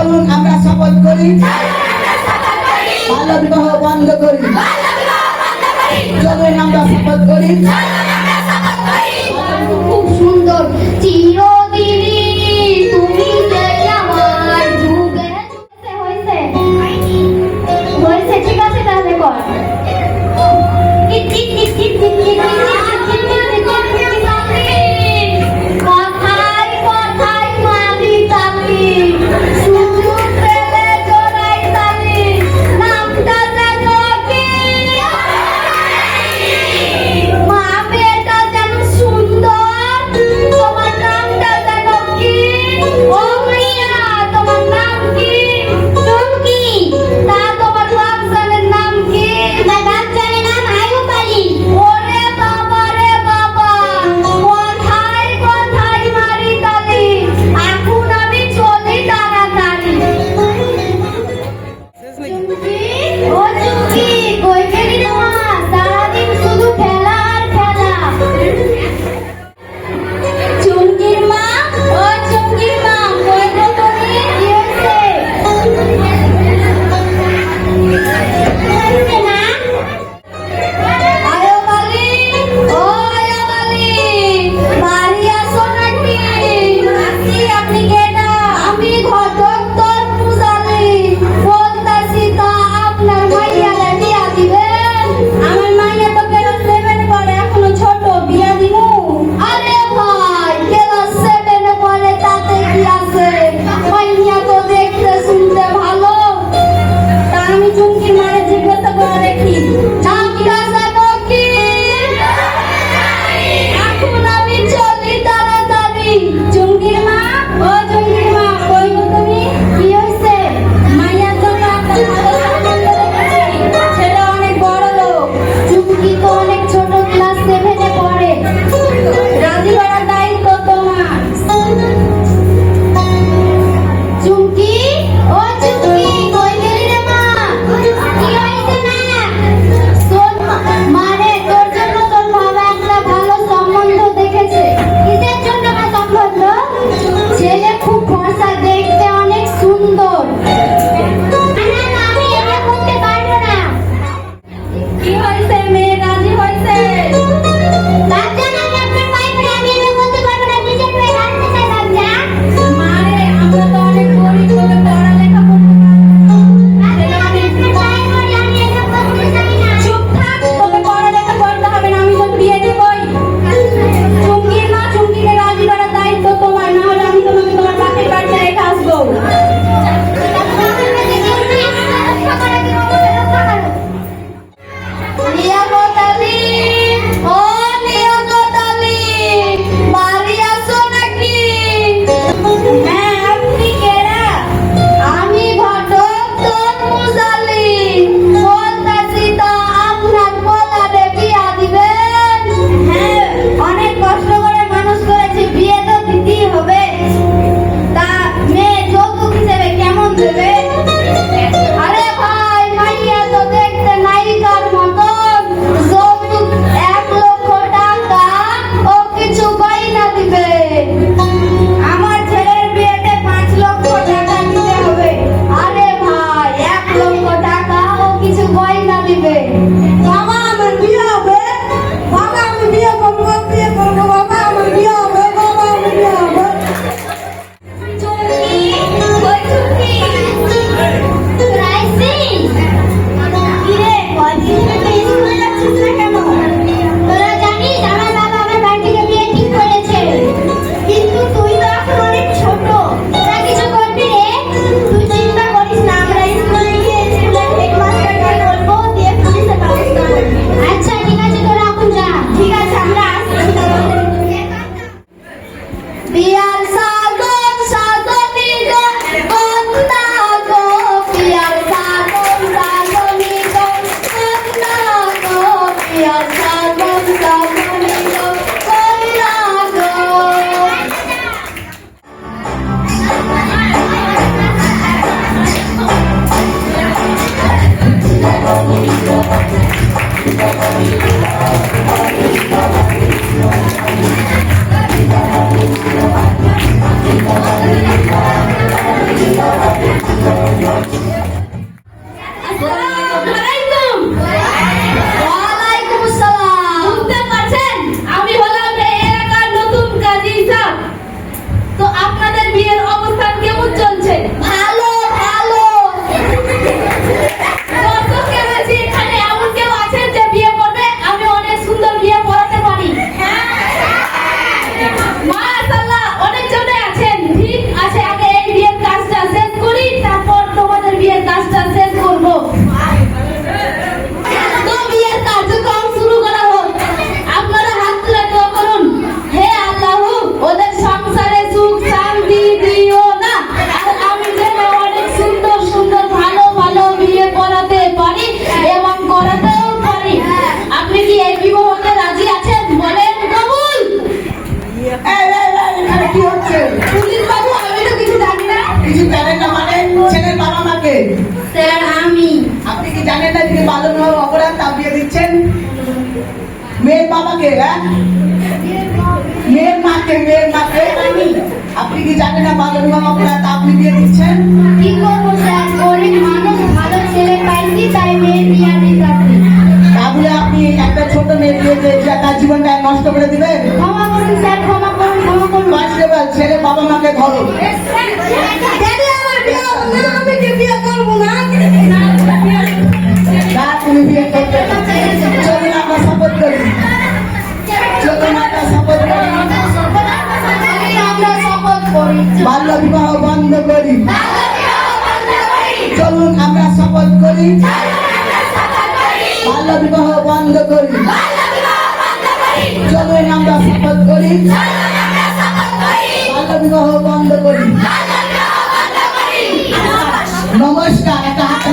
চলুন আমরা শপথ করি বাল্য বিবাহ বন্ধ করি চলুন আমরা শপথ করি খুব সুন্দর। চিরদিনই তো কিছু জানি না। কিছু জানেন না মানে ছেলের বাবা মাকে? স্যার আমি। আপনি কি জানেন না তিনি বাল্য বিবাহ অপরাধ চাপিয়ে দিচ্ছেন? মেয়ের বাবাকে হ্যাঁ? মেয়ের মাকে মেয়ের মাকে। আপনি কি জানেন না বাল্য বিবাহ অপরাধ বাবা মাকে ধরো। তুমি বিয়ে করতে চলুন আমরা শপথ করি। চলুন আমরা শপথ করি। বাল্য বিবাহ বন্ধ করি। চলুন আমরা শপথ করি। বাল্য বিবাহ বন্ধ করি। চলুন আমরা শপথ করি। বিবাহ বন্ধ করি। নমস্কার একটা হাত